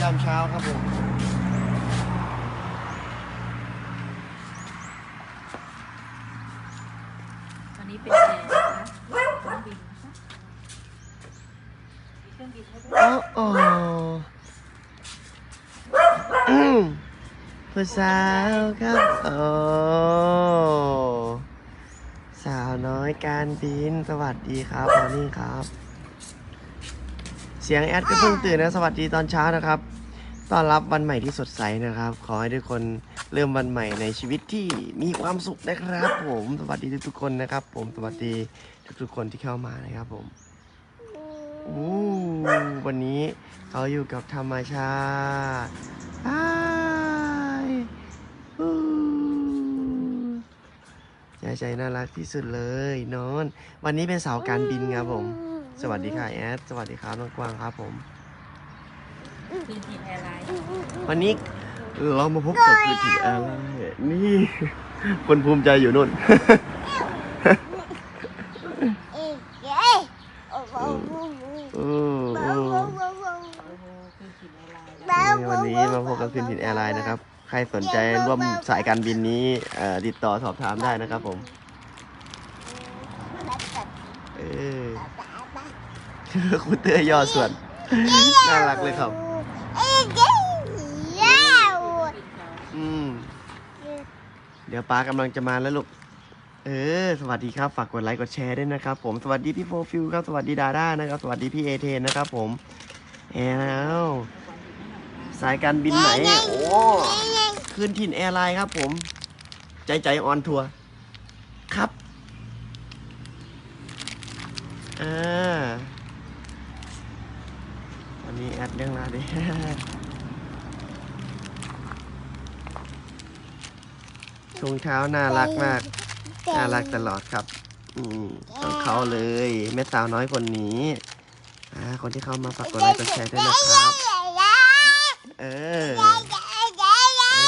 ยามเช้าครับผมวันนี้เป็นแอร์นะคะเครื่องบินนะคะมีเครื่องบินให้ด้วย โอ้โอ้ผู้สาวครับโอ้สาวน้อยการบินสวัสดีครับมอร์นิ่งครับ เสียงแอดก็เพิ่งตื่นนะ สวัสดีตอนเช้านะครับ ต้อนรับวันใหม่ที่สดใสนะครับ ขอให้ทุกคนเริ่มวันใหม่ในชีวิตที่มีความสุขนะครับ ผมสวัสดีทุกๆคนนะครับ ผมสวัสดีทุกๆคนที่เข้ามานะครับผมอู้วันนี้เขาอยู่กับธรรมชาติอ้ายหูใจใจน่ารักที่สุดเลยนอน วันนี้เป็นเสาวการบินครับผม สวัสดีค่ะแอดสวัสดีครับน้องกวางครับผม คืนทีแอร์ไลน์วันนี้เรามาพบกับคือทีแอร์ไลน์นี่คนภูมิใจอยู่นู่นวันนี้มาพบกับคืนถิ่นแอร์ไลน์นะครับ ใครสนใจร่วมสายการบินนี้ติดต่อสอบถามได้นะครับผมคุณเตยย่อส่วน น่ารักเลยครับ อืม เดี๋ยวป้ากำลังจะมาแล้วลูก เออ สวัสดีครับ ฝากกดไลค์กดแชร์ด้วยนะครับ ผม สวัสดีพี่โฟฟิวครับ สวัสดีดาด้านะครับ สวัสดีพี่เอเทนนะครับ ผมแอร์แล้วสายการบินไหน โอ้คืนถิ่นแอร์ไลน์ครับผม ใจใจออนทัวร์ ครับ อ่าวันนี้แอดเรื่องราดิ ถุงเท้าน่ารักมาก น่ารักตลอดครับอืมของเขาเลยแม่สาวน้อยคนนี้อ่าคนที่เข้ามาฝากกดไลค์กดแชร์ด้วยนะครับ เออ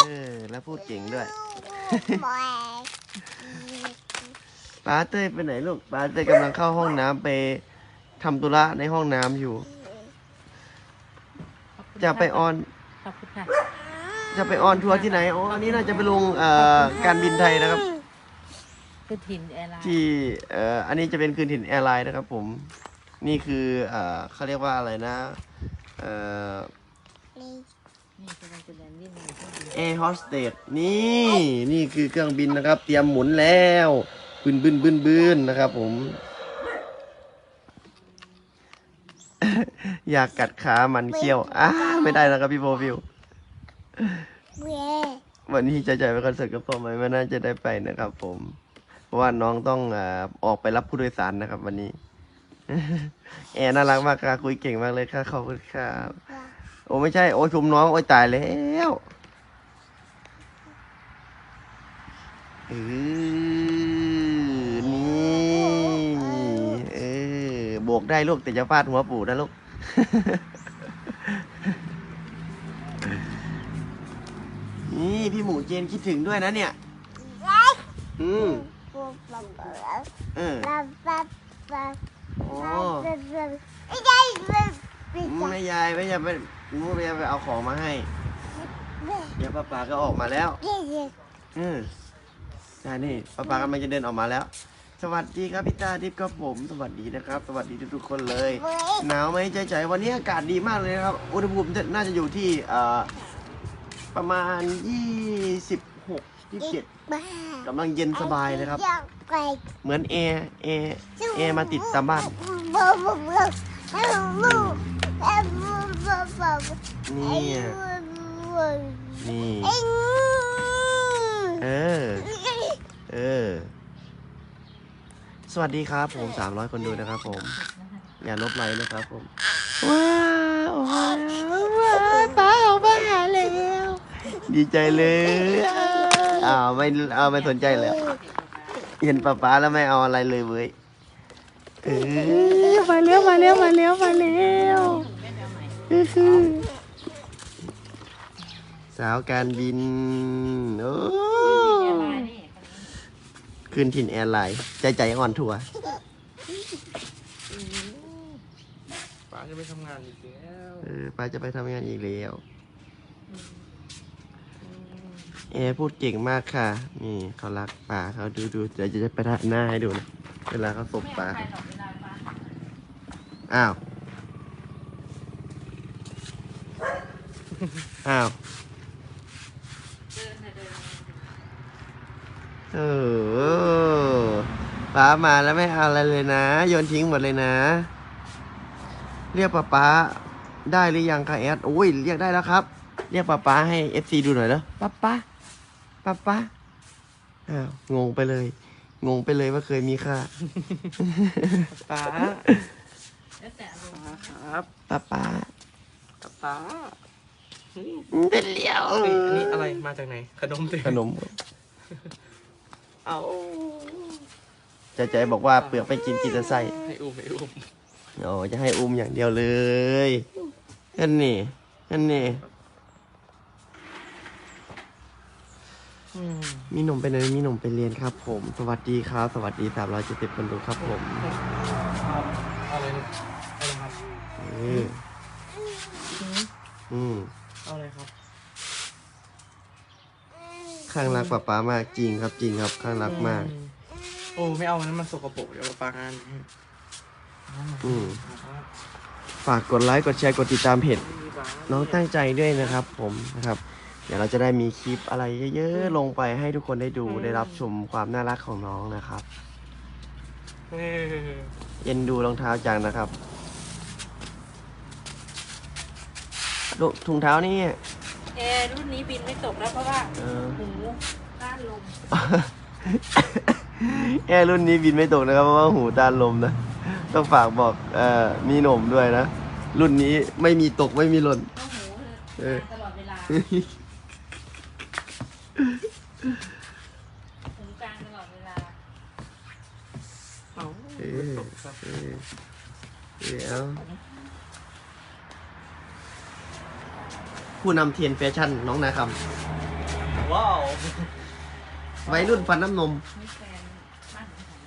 เออ แล้วพูดเก่งด้วยป้าเต้ยไปไหนลูกป้าเต้ยกำลังเข้าห้องน้ำไปทำธุระในห้องน้ำอยู่ขอบคุณจะไปออนขอบคุณค่ะ จะไปออนทัวร์ที่ไหนอ๋ออันนี้น่าจะไปลงเอ่อการบินไทยนะครับ คืนทีแอร์ไลน์ที่เอ่ออันนี้จะเป็นคืนถิ่นแอร์ไลน์นะครับ ผม นี่คือเอ่อเขาเรียกว่าอะไรนะเอ่อนี่กำลังจะแลนด์วิ่งในเครื่องบินแอร์โฮสเตสนี่นี่คือเครื่องบินนะครับ เตรียมหมุนแล้วบึนบึนบึนบึนนะครับ ผม อยากกัดขามันเคี้ยวอ้าไม่ได้นะครับพี่โฟฟิว วันนี้จะจ่ายไปคอนเสิร์ตกับผมไหมไม่น่าจะได้ไปนะครับ ผม เพราะว่าน้องต้องอาออกไปรับผู้โดยสารนะครับ วันนี้ แอร์น่ารักมากค่ะคุยเก่งมากเลยค่ะขอบคุณครับโอ้ไม่ใช่โอ้ยชมน้องโอ้ยตายแล้วเออนี่เออโบกได้ลูกแต่จะฟาดหัวปู่นะลูก นี่พี่หมูเจนคิดถึงด้วยนะเนี่ย อืมเออโอ้ไม่ยายไม่ยายไปนู้นไม่ยายไปเอาของมาให้ เดี๋ยวป้าป๋าก็ออกมาแล้วอืมใช่นี่ป้าป๋ากำลังจะเดินออกมาแล้ว สวัสดีครับพี่ตาดิบครับผม สวัสดีนะครับ สวัสดีทุกๆคนเลย หนาวไหมใจใจวันนี้อากาศดีมากเลยนะครับ อุณหภูมิจะน่าจะอยู่ที่เอ่อ ประมาณ 26 27กำลังเย็นสบายเลยครับเหมือนแอร์แอร์แอร์มาติดตามบ้านนี่อะนี่เออเออ สวัสดีครับผม300คนดูนะครับผม อย่าลบไลค์นะครับผม ว้าวว้าวป้าออกมาหาแล้ว ดีใจเลยอ้าวไม่เอาไม่สนใจเลยเห็นป้าป้าแล้วไม่เอาอะไรเลยเว้ยเออมาเร็วมาเร็วมาเร็วมาเร็วอื้อหือสาวการบินโอ้แอร์ไลน์นี่คืนถิ่นแอร์ไลน์ใจใจอ่อนทัวร์ป๋าจะไปทำงานอีกแล้วเออป้าจะไปทำงานอีกแล้ว อืมอืม เอพูดเก่งมากค่ะ นี่เขารักป่าเขาดูดูเดี๋ยวจะไปถ่ายหน้าให้ดูนะ เวลาเขาสบป่าเอาใครหรอกเวลามาอ้าว อ้าว เออป้ามาแล้วไม่เอาอะไรเลยนะ โยนทิ้งหมดเลยนะ เรียกป้าป้าได้หรือยังคะแอดโอ้ย เรียกได้แล้วครับ เรียกป้าป้าให้เอฟซีดูหน่อยแล้วป้าป้า ป้าป้าอ้าวงงไปเลย งงไปเลยว่าเคยมีค่าป๋าแล้วแต่อารมณ์ป๋าครับป้าป้าป๋าเฮ้ยเป็นเลี้ยวเฮ้ยอันนี้อะไรมาจากไหน ขนมเต็มขนม เอาจะใจบอกว่าเปลือกไปกินกินแต่ไส้ให้อุ้มให้อุ้มโอ้จะให้อุ้มอย่างเดียวเลยนั่นนี่นั่นนี่ มีหนุ่มไปไหนมีหนุ่มไปเรียนครับผม สวัสดีครับ สวัสดีสามร้อยเจ็ดสิบคนดูครับผมเอาอะไรเนี่ยเอาอะไรครับเอออืมเอาอะไรครับ ข้างรักป้าป้ามากจริงครับจริงครับ ข้างรักมาก โอ้ไม่เอาอันนั้นมันสกปรกเดี๋ยวปางานอืมฝากกดไลค์กดแชร์กดติดตามเพจน้องตั้งใจด้วยนะครับ ผมนะครับ เดี๋ยวเราจะได้มีคลิปอะไรเยอะๆ ลงไปให้ทุกคนได้ดูได้รับชมความน่ารักของน้องนะครับเออเย็นดูรองเท้าจังนะครับลูกถุงเท้านี่ แอร์รุ่นนี้บินไม่ตกแล้วเพราะว่าเออ หูต้านลมแอร์รุ่นนี้บินไม่ตกนะครับเพราะว่าหูด้านลมนะ ต้องฝากบอกเอ่อมีหนมด้วยนะ รุ่นนี้ไม่มีตกไม่มีหล่น ต้องหูเออตลอดเวลา หูกลางตลอดเวลาเอาเอ๊ะเอ๊ะเดี๋ยวผู้นำเทียนแฟชั่นน้องนาคว้าวำวัยรุ่นฟันน้ำนม ไม่แฟนบ้านของผม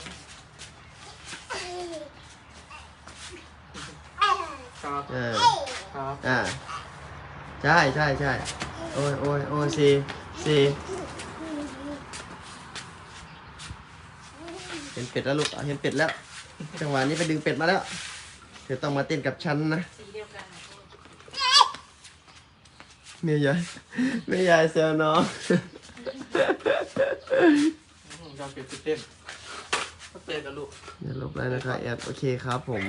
ครับเออ ครับ อ่า ใช่ใช่ใช่โอ้ยโอ้ยโอ้ยซี ซีเห็นเป็ดแล้วลูกเห็นเป็ดแล้ว จังหวะนี้ไปดึงเป็ดมาแล้วเดี๋ยวต้องมาเต้นกับฉันนะสีเดียวกันนะเมียยายเมียยายเซลน้องจอมเปลี่ยนเต้นก็เต้นกับลูกอย่าลบเลยนะครับแอดโอเคครับผม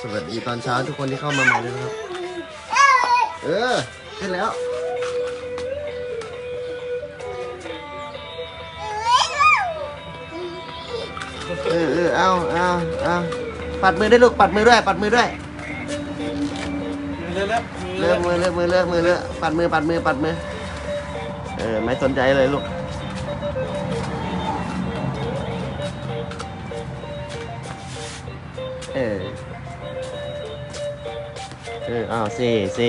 สวัสดีตอนเช้าทุกคนที่เข้ามาใหม่เลยนะครับ เออขึ้นแล้ว ออเออเอาเอาเอาปัดมือด้วยลูกปัดมือด้วยปัดมือด้วยเลิกเลือกมือเลือกมือเลือกมือเลือกปัดมือปัดมือปัดมือเออไม่สนใจเลยลูกเออเอออ้าวเซ่เซ่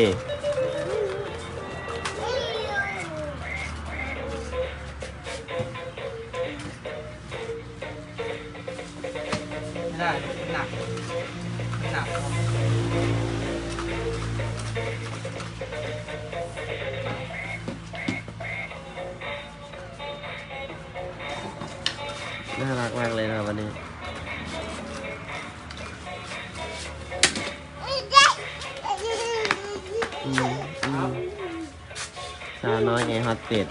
าวน้อยแอร์ฮอตเตส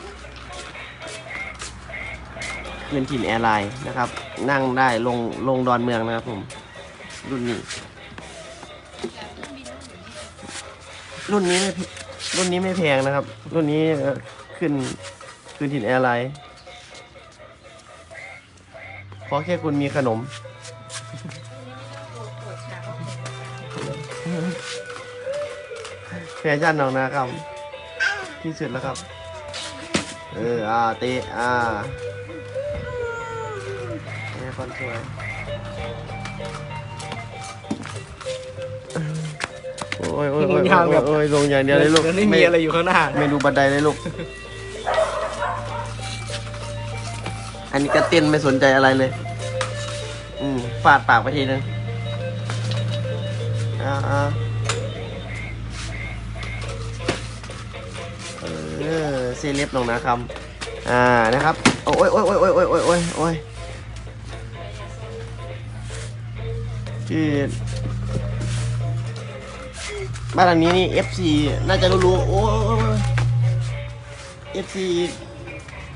เป็นถิ่นแอร์ไลน์นะครับ นั่งได้ลงลงดอนเมืองนะครับผม รุ่นนี้ รุ่นนี้ไม่รุ่นนี้ไม่แพงนะครับ รุ่นนี้ขึ้นขึ้นถิ่นแอร์ไลน์ขอแค่คุณมีขนม แฟชั่นน้องนะครับ ที่สุดแล้วครับ เออ อ่าเตะอ่าแม่คนสวยโอ้ยโอ้ยโอ้ยยาวแบบ โอ้ยลงอย่างเดียวเลยลูกแล้วไม่มีอะไรอยู่ข้างหน้า ไม่ดูบันไดเลยลูก อันนี้ก็เต้นไม่สนใจอะไรเลย อืมฟาดปากไปทีนึงเออ่าอ่า ออเซเลบลงนะครับอ่านะครับโอ้ยโอ้ยโอ้ยโอ้ยโอ้ยโอ้ยโอ้ยโอ้ยคือบ้านหลังนี้นี่ FC น่าจะรู้ๆโอ้ย FC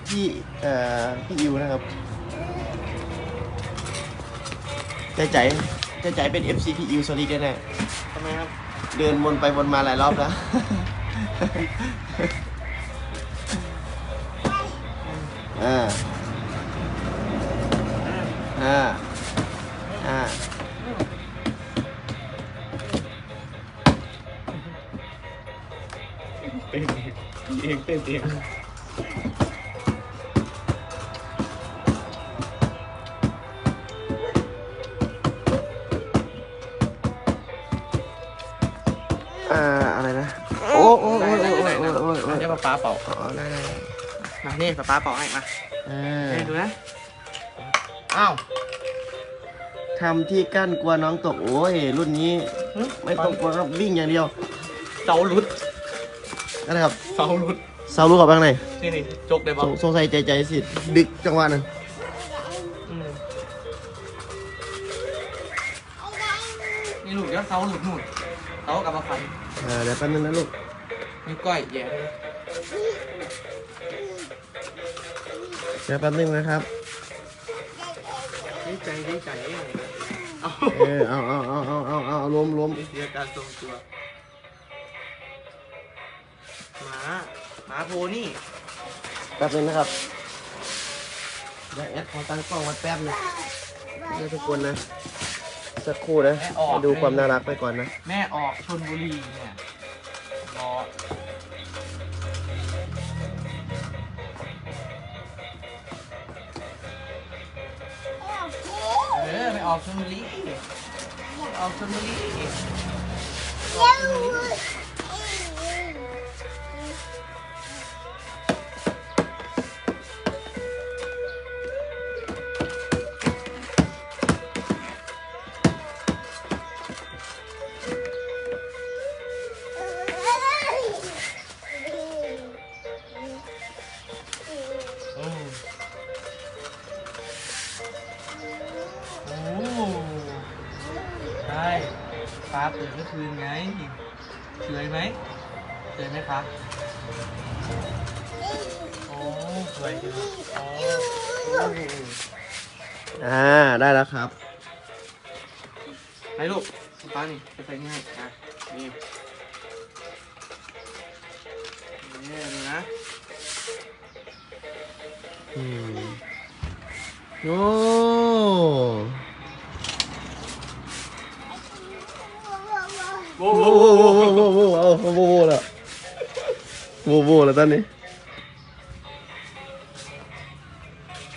พี่เอ่อพี่อิวนะครับใจใจใจใจเป็น FC พี่อิวสวัสดีกันแน่ทำไมครับ เดินวนไปวนมาหลายรอบแล้ว เต้นเองเต้นเองอ่าอะไรนะ โอ้โอ้โอ้โอ้โอ้โอ้โอ้โอ้เดี๋ยวป๊าป๊าเป่าอ๋อได้ได้มานี่ป๊าป๊าเป่าให้มาอ่าให้ดูนะ อ้าวทำที่กั้นกลัวน้องตก โอ้ย รุ่นนี้ ไม่ต้องกลัวครับวิ่งอย่างเดียว เสาหลุด นะครับเสาหลุดเสาลูกกับบ้างไหนนี่นี่จกได้สป่ะงสงสัยใจใจสิดึกจังหวะนั้นอืมนี่ลูกเดี๋ยวเสาหลุดหนุนเสากลับมาพันอ่าเดี๋ยวแป๊บนึงนะลูกนี่ก้อยแย่เลยเดี๋ยวแป๊บนึงนะครับดีใจดีใจเอาเออเอาเอาเอาเอาเอาเอาล้มล้ม เสียการทรงตัว หมาโพนี่แป๊บนึงนะครับเดี๋ยวแอดขอตั้งกล้องไว้แป๊บนึงนะทุกคนนะ สักครู่นะให้ดูความน่ารักไปก่อนนะ แม่ออกชนบุรีเนี่ยรอเออไม่ออกชนบุรีออกชนบุรีออกชลบุรี มื่อคืนไงสวยไหมสวยไหมคะโอ้สวยจังโอ้โอ้อ่าได้แล้วครับไปลูกป้านี่จะไปง่ายอะนี่นี่ดูนะอืมโอ้ บูบูบูบูเอาบูบูแล้วบูบูแล้วตอนนี้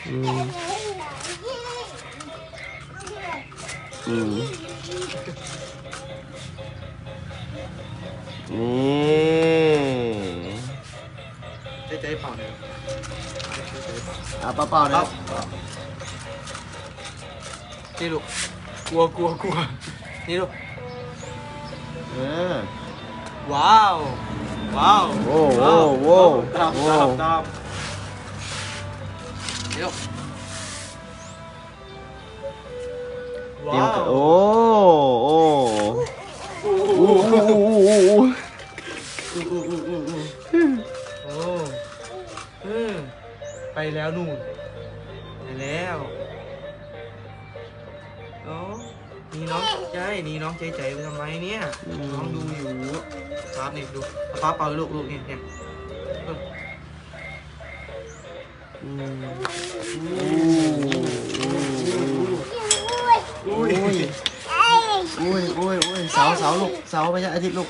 อืมอืมนี่ได้ใจเปล่าเนี่ยอะเปล่าเปล่าเนี่ยนี่ลูกกลัวกลัวกลัวนี่ลูก เออ ว้าว ว้าวโว้โว้โว้ตามโว้ ตามตามนี่ลูกเตรียมว้าวกันโอ้โอ้โอ้โหโอ้โอ้โอ้โอ้โอ้อืมไปแล้วนู่น นี่น้องใจนี่น้องใจใจไปทำไมเนี่ย น้องดูอยู่ครับนี่ดูป้าเป่าลูกลูกเนี่ยเนี่ยอืมอุ้ยโอ้ยโอ้ยโอ้ยโอ้ยเสาเสาลูกเสาไม่ใช่อาทิตย์ลูก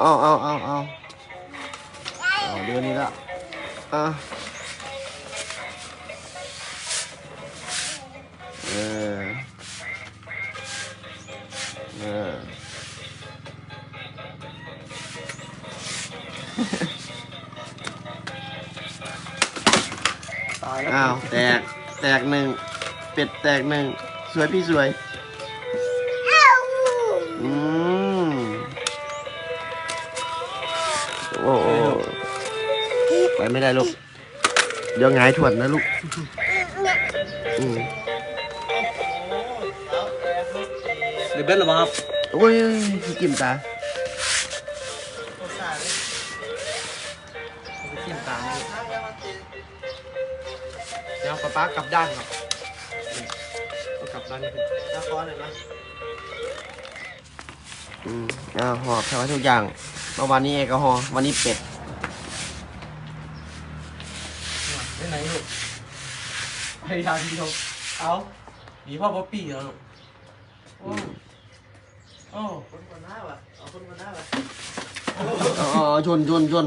เอาเอาเอาเอาเอาเดือนนี้ละอะเออเอออ้าวแตกแตกหนึ่งเป็ดแตกหนึ่งสวยพี่สวย ไปไม่ได้ลูก เดี๋ยวหงายถวดนะลูกอืมหรือเบ็ดหรือเปล่าครับโอ้ยพี่กิมตาจิ้มตามเลยเดี๋ยวป๊าป๊ากลับด้านครับเอากลับด้านนี้ขึ้นน้าคอหน่อยนะอืมอ้าวหอบทำไว้ทุกอย่างเมื่อวานนี้แอลกอฮอล์วันนี้เป็ด ไปไหนลูกพ ยายามดีลูกเอาหนีพ่อป๊อปปี้เหรอลูกโอ้โอ้คนคนหน้าว่ะเอาคนคนหน้าว่ะอ๋อชนชนชน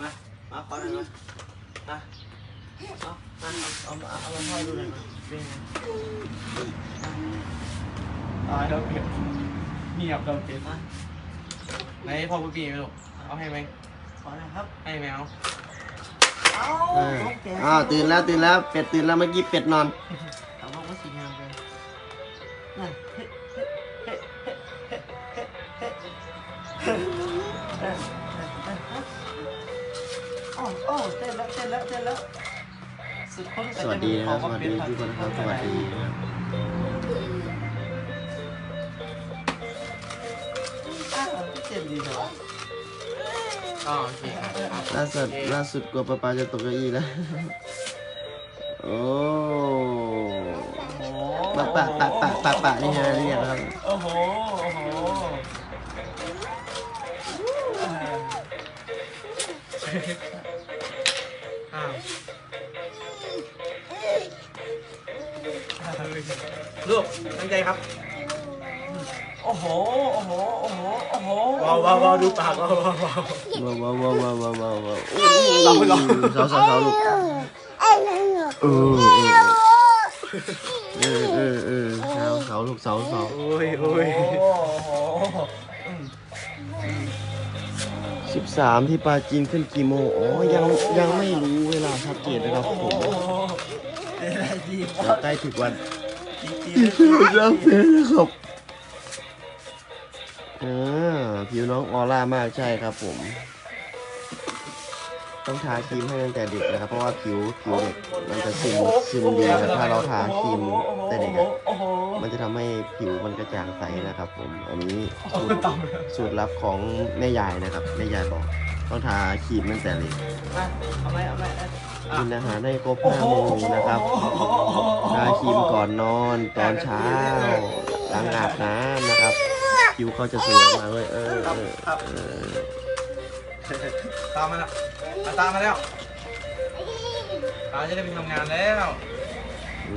มา มาขอหน่อยมามาเอามาเอาเอาเอามาพ่อดูหน่อยมาเป็นไงตายแล้วเก็บเงียบเราเก็บมาไหนพ่อป๊อปปี้ไหมลูกเอาให้ไหมขอหน่อยครับให้ไหม เอาอ่าอ้าวตื่นแล้วตื่นแล้วเป็ดตื่นแล้วเมื่อกี้เป็ดนอนเอาพ่อก็สีงามเลยน่ะเฮ้เฮ้เฮ้เฮ้เฮ้เฮ้เฮ้อ๋ออ๋อเต้นแล้วเต้นแล้วเต้นแล้วสุดคนสวัสดีนะครับสวัสดีทุกคนนะครับสวัสดีนะครับอ้าวเต้นดีจังวะ อ๋อโอเคครับล่าสุดล่าสุดกลัวปลาปลาจะตกเก้าอี้แล้ว โอ้โอ้โหปะปะปะปะปะปะนี่ฮะเรียกครับ โอ้โห โอ้โหอ้าวลูกตั้งใจครับ โอ้โห โอ้โห โอ้โห โอ้โหว้าวว้าวว้าวดูปากว้าวว้าวว้าว ว้าวว้าวว้าวว้าวว้าวว้าวว้าวอู้เสาเสาเสาลูกเออเออเออเออเสาเสาลูกเสาเสาโอ้ยโอ้ยโอ้โหสิบสามที่ปลาจีนขึ้นกี่โมงอ๋อยังยังไม่รู้เวลาชัดเจนนะครับผมเป็นอะไรดีจะใกล้ถึงวันจริงที่สุดแล้วเพื่อนนะครับ อ่าผิวน้องออร่ามากใช่ครับผม ต้องทาครีมให้ตั้งแต่เด็กนะครับ เพราะว่าผิวผิวเด็กมันจะซึมซึมดีครับถ้าเราทาครีมแต่เด็กอะมันจะทำให้ผิวมันกระจ่างใสนะครับ ผม อันนี้สูตรลยสูตรลับของแม่ยายนะครับแม่ยายบอก ต้องทาครีมตั้งแต่เด็กเอาไหมเอาไหมกินอาหารให้ครบห้าโมงนะครับทาครีมก่อนนอนตอนเช้าหลังอาบน้ำนะครับ คิ้วเขาจะสวยมาเลยเออตามมาแล้วมาตามมาแล้วป๋าจะได้ไปทำงานแล้ว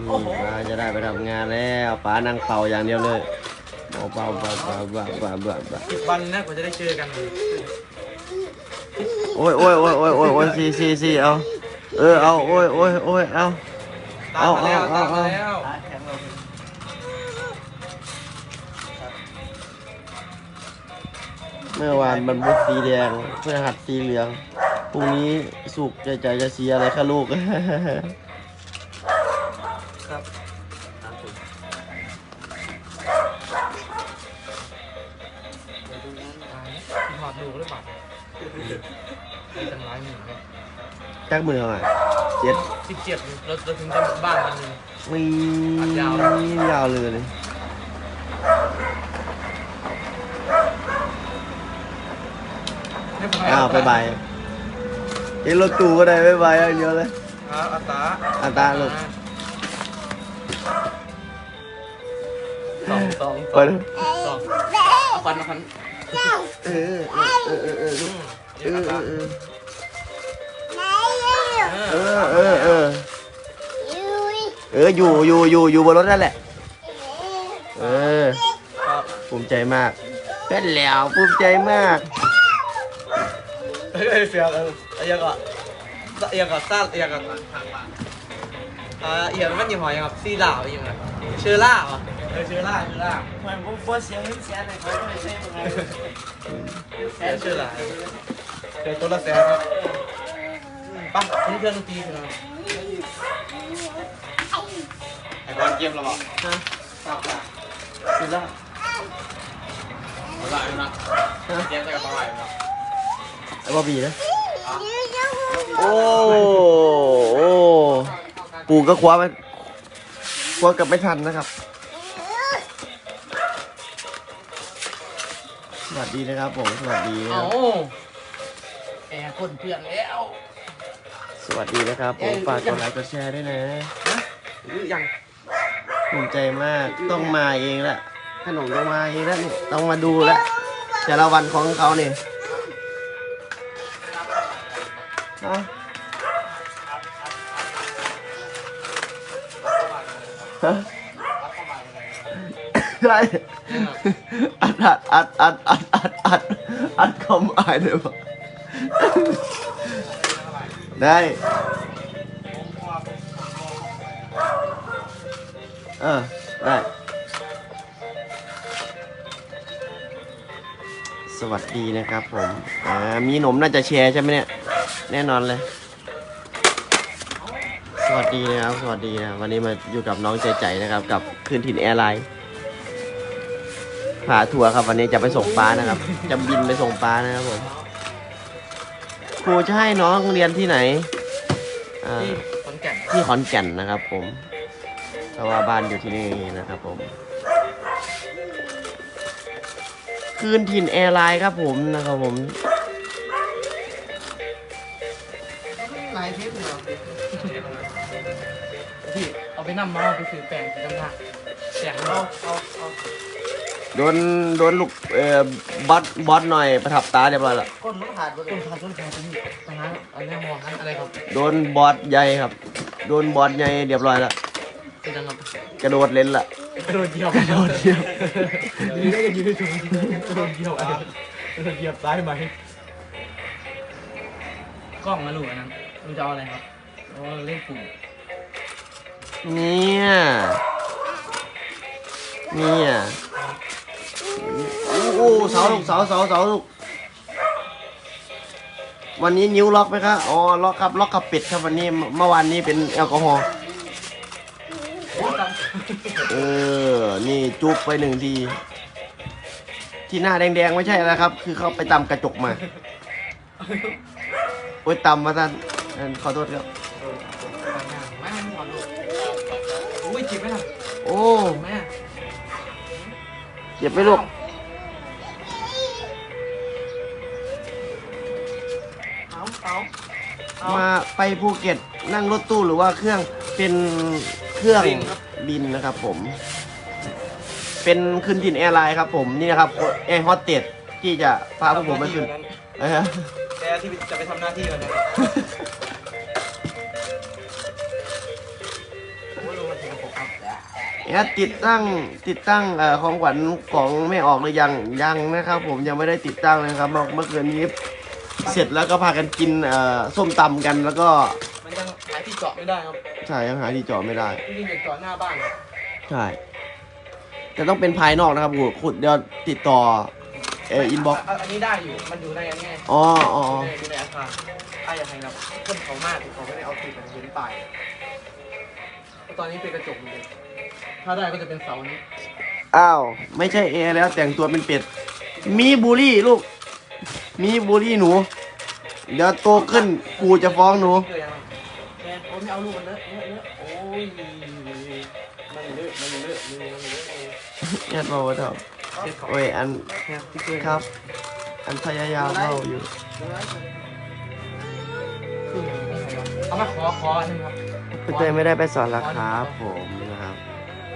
มป้าจะได้ไปทำงานแล้วป้านั่งเป่าอย่างเดียวเลยเบาเบาเบาเบาเบาเบาาวันนะกว่าจะได้เจอกันโอ้ยโอ้ยโอ้ยโอ้ยโอ้ยโอ้ยสี่สี่สี่เอาเออเอาโอ้ยโอ้ยโอ้ยเอาเอาเอาเอาเอา มื่อวานมันบุกสีแดงเพื่อหัดสีเหลืองพรุ่งนี้สุกร์ใจใจจะสีอะไรคะลูก ครับตามผมที่หอดดูหรือเปล่ามีตั้งหลายหมื่นครับจักมือหน่อยเจ็ดสิบเจ็ดเราเราถึงจะหมดบ้านวันหนึงมีอัดยาวยาวเลยเลย เรียบร้ อยอ้าวบายบายเห็นรถตู้ก็ได้บายบายอย่างเดียวเลย ครับอาตาอาตาลูก สองสองไปดูสองเอาฟันมาฟันเออเออเออเอออืมเอเดี๋ยวออาตาเออเอเอออเออเออเอออยู่อยู่อยู่อยู่บนรถนั่นแหละ เออ ครับภูมิใจมากเป็นแล้วภูมิใจมาก เฮ้ยเสียเออเอียกอะเอียกอะซ่าเอียกอะอ่าเอียกมันยี่ห้อยังครับซีล่าอย่างเงี้ยเชอร่าอะเออเชอร่าเชอร่ามันผมว่าเสียงเสียงในเขาไม่ใช่ยังไงเสียเชอร่าเดี๋ยวตัวละแสนครับปะนี่เครื่อนตีใช่ไหมไอ้บอลเกมเราบอกฮะปะปะสุดแล้วมาละนะเกมใส่กระเป๋าไหวนะ ไอ้บอบีนะ โอ้โอ้ปู่ก็คว้าไปคว้ากับไม่ทันนะครับ สวัสดีนะครับผม สวัสดีนะคเอารับแอร์คนเพื่อนแล้วสวัสดีนะครับผม ฝากกดไลค์กดแชร์ด้วยนะหรือยังภูมิใจมาก ต้องมาเองละขนมต้องมาเองแล้วนี่ต้องมาดูแล้วแต่ละวันของเขาเนี่ย ฮะฮะได้อัดอัดอัดอัดอัดอัดอัดอัดคอมอายเลยปะได้เออได้สวัสดีนะครับผม อ่า มีหนมน่าจะแชร์ใช่ไหมเนี่ย แน่นอนเลย สวัสดีนะครับ สวัสดีนะ วันนี้มาอยู่กับน้องใจใจนะครับ กับคืนถิ่นแอร์ไลน์พาทัวร์ครับ วันนี้จะไปส่งป้านะครับ จะบินไปส่งป้านะครับผม ครูจะให้น้องเรียนที่ไหน อ่า ที่ขอนแก่นที่ขอนแก่นนะครับ ผมเพราะว่าบ้านอยู่ที่นี่นะครับ ผม คืนถิ่นแอร์ไลน์ครับผมนะครับผม นั่มมาเอาไปซื้อแป้งไปทำท่าแป้งเอาเอาเอาโดนโดนลูกเอ่อบอสบอสหน่อยประทับตาเรียบร้อยแล้วก้นมันขาดก้นขาดก้นขาดตรงนี้ตรงนั้นอันนี้มองนั้นอะไรครับโดนบอสใหญ่ครับ โดนบอสใหญ่เรียบร้อยแล้วเป็นยังไงกระโดดเล่นละกระโดดเหยียบกระโดดเหยียบยืนได้กันยืนได้ถูกกระโดดเหยียบอะไรกระโดดเหยียบซ้ายไหมกล้องนะลูกอันนั้นลูกจะเอาอะไรครับโอ้เล่นฝุ่น เนี่ยเนี่ยโอ้โหเสาลูกเสาเสาเสาลูกวันนี้นิ้วล็อกไหมครับอ๋อล็อกครับล็อกกับปิดครับวันนี้เมื่อวานนี้เป็นแอลกอฮอล์เออ นี่จุ๊บไปหนึ่งทีที่หน้าแดงๆไม่ใช่แล้วครับ คือเขาไปตำกระจกมาโอ้ยตำมาท่านอันขอโทษครับ ยจิบไหมล่ะโอ้แม่เจ็บไหมลูกเอาเอาเอามาไปภูเก็ตนั่งรถตู้หรือว่าเครื่องเป็นเครื่องบินครับบินนะครับผม เป็นคืนถิ่นแอร์ไลน์ครับผมนี่นะครับแอร์ฮอสเตสที่จะพาพวกผมไปขึ้นนะฮะแกที่จะไปทำหน้าที่วันนั้น แอร์ติดตั้งติดตั้งเอ่อของขวัญของไม่ออกหรือยังยังนะครับ ผมยังไม่ได้ติดตั้งเลยครับเมื่อเมื่อคืนนี้เสร็จแล้วก็พากันกินเอ่อส้มตำกันแล้วก็มันยังหาที่เจาะไม่ได้ครับใช่ยังหาที่จอดไม่ได้ จริงๆอยากเจาะหน้าบ้านใช่แต่ต้องเป็นภายนอกนะครับขุดเดี๋ยวติดต่อเอออินบ็อกอันนี้ได้อยู่ มันอยู่ในอันนี้ไงอ๋ออ๋ออยู่ในอาคารไอ้ยังไงครับคนเขามากเขาไม่ได้เอาผิดมันเห็นไป ตอนนี้เป็นกระจกเลย ถ้าได้ก็จะเป็นเสานี้อ้าว ไม่ใช่เอแล้วแต่งตัวเป็นเป็ด มีบูลลี่ลูก มีบูลลี่หนู เดี๋ยวโตขึ้นกูจะฟ้องหนู เกลือยังแม่โอ้ยไม่เอาลูกมันเลอะเลอะเลอะโอ้ยมันเลอะมันเลอะมันเลอะมันเลอะเนี่ยบอกว่าเถอะเด็ดของโอ้ยอันแม่พี่เกลือครับ อันพยายามเข้าอยู่ คืออย่างนี้ครับเอามาขอขออันหนึงครับ คุณเตยไม่ได้ไปสอนราคาผมนะครับ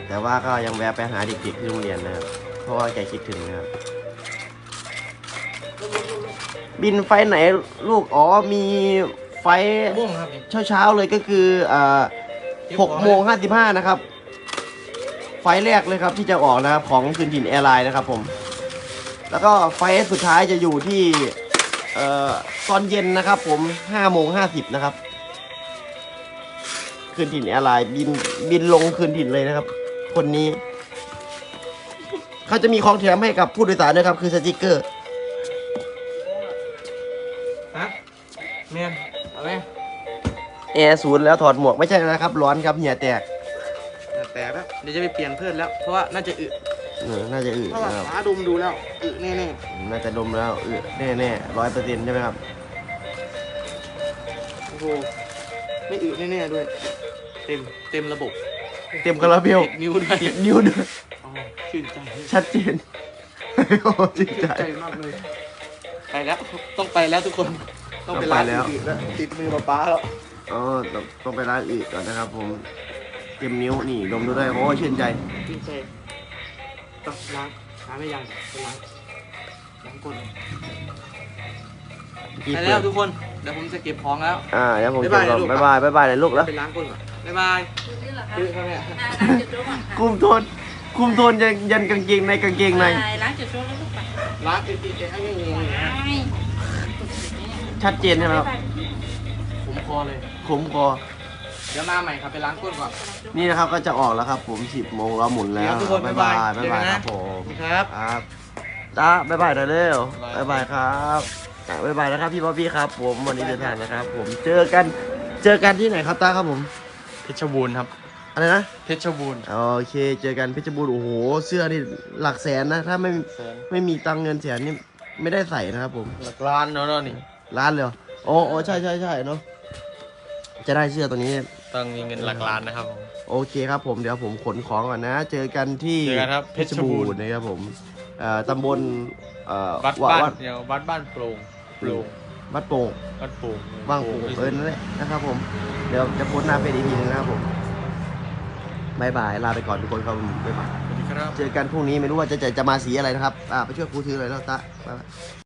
แต่ว่าก็ยังแวะไปหาเด็กๆที่โรงเรียนนะครับ เพราะว่าแกคิดถึงนะครับ บินไฟล์ไหนลูก อ๋อ มีไฟล์ม่วงครับนี่ เช้าๆเลยก็คืออ่าหกโมงห้าสิบห้านะครับ ไฟล์แรกเลยครับที่จะออกนะครับของคืนถิ่นแอร์ไลน์นะครับผม แล้วก็ไฟล์สุดท้ายจะอยู่ที่เอ่อตอนเย็นนะครับผมห้าโมงห้าสิบนะครับ คืนถิ่นแอร์ไลน์บินบินลงคืนถิ่นเลยนะครับ คนนี้ เขาจะมีของแถมให้กับผู้โดยสารด้วยครับ คือสติกเกอร์ ฮะแม่นเอาไหมแอร์ศูนย์แล้วถอดหมวกไม่ใช่นะครับ ร้อนครับเหงื่อแตกแต่แล้วเดี๋ยวจะไปเปลี่ยนเพื่อนแล้ว เพราะว่าน่าจะอึเออน่าจะอึเพราะว่านะครับ ฟ้าดมดูแล้วอึแน่น่าจะดมแล้วอึแน่แน่ร้อยเปอร์เซ็นต์ใช่ไหมครับ ๆโอ้โหไม่อึแน่ๆด้วย เต็มเต็มระบบ เต็มคาราเบลติดนิ้วด้วยติดนิ้วด้วยอ๋อชื่นใจชัดเจนโอ้จริงใจใจมากเลยไปแล้วต้องไปแล้วทุกคนต้องไปต้องไปร้านแล้วอื่นแล้วติดมือป๊าป๊าแล้วอ๋อต้องต้องไปร้านอื่นก่อนนะครับ ผมเต็มนิ้วนี่ดมดูได้โอ้ยชื่นใจชื่นใจต้องล้างล้างไม่ยังไปล้างล้างก้นกี่ ไปเปิแล้วดทุกคน เดี๋ยวผมจะเก็บของแล้ว อ่าเดี๋ยวผมบ๊าเก็ยบบายก่อนลูกบ๊ายบายบ๊ายบายเลยลูกแล้วไปล้างก้นก่อนบ๊ายบายดูนี่เหรอคะดื้อเขาเนี่ยอ่าล้างจุดโรคก่อนค่ะคุมโทนคุมโทนยันยันกางเกงในกางเกงในใช่ล้างจุดโรคแล้วลูกไปล้างติดๆให้ไม่มีชัดเจนใช่ไหมครับผมคอเลยขมคอเดี๋ยวมาใหม่ครับไปล้างก้นก่อน นี่นะครับก็จะออกแล้วครับ ผมสิบโมงแล้วหมุนแล้วเดี๋ยวทุกคนบ๊ายบายบ๊าบ๊ายยบาบายยเจอกันนะครับผมครับครับจ้าบ๊ายบายหน่อยเร็วบ๊าบ๊ายยบาบายยครับ อะบ๊ายบายนะครับพี่บ๊อบบี้ครับ ผมวันนี้เดินทางนะครับ ผมเจอกันเจอกันที่ไหนครับตาครับผมเพชรบูรณ์ครับ อะไรนะ เพชรบูรณ์โอเค เจอกันเพชรบูรณ์โอ้โห เสื้อนี่หลักแสนนะ ถ้าไม่ไม่มีตังค์เงินแสนนี่ไม่ได้ใส่นะครับผม หลักล้านเนาะนี่ร้านเลยเหรอโอ้โอ้ใช่ใช่ใช่เนาะจะได้เสื้อตัวนี้ ต้องมีเงินหลักล้านนะครับผมโอเคครับผมเดี๋ยวผมขนของก่อนนะ เจอกันที่เจอกันครับเพชรบูรณ์นะครับผมเอ่อตำบลเอ่อวัดวบ้านวัดเดี๋ยววัดบ้านโปร่ง โปร่งวัดโป่งวัดโปร่งว่างโป่งเออนั่นแหละนะครับ ผม เดี๋ยวจะโพสต์หน้าเฟซอีกทีนึงนะครับผมบายบายลาไปก่อนทุกคนครับผมบ๊ายบายสวัสดีครับเจอกันพรุ่งนี้ไม่รู้ว่าจะจะจะมาสีอะไรนะครับอ่าไปช่วยครูถือเลยแล้วตะบ๊ายบาย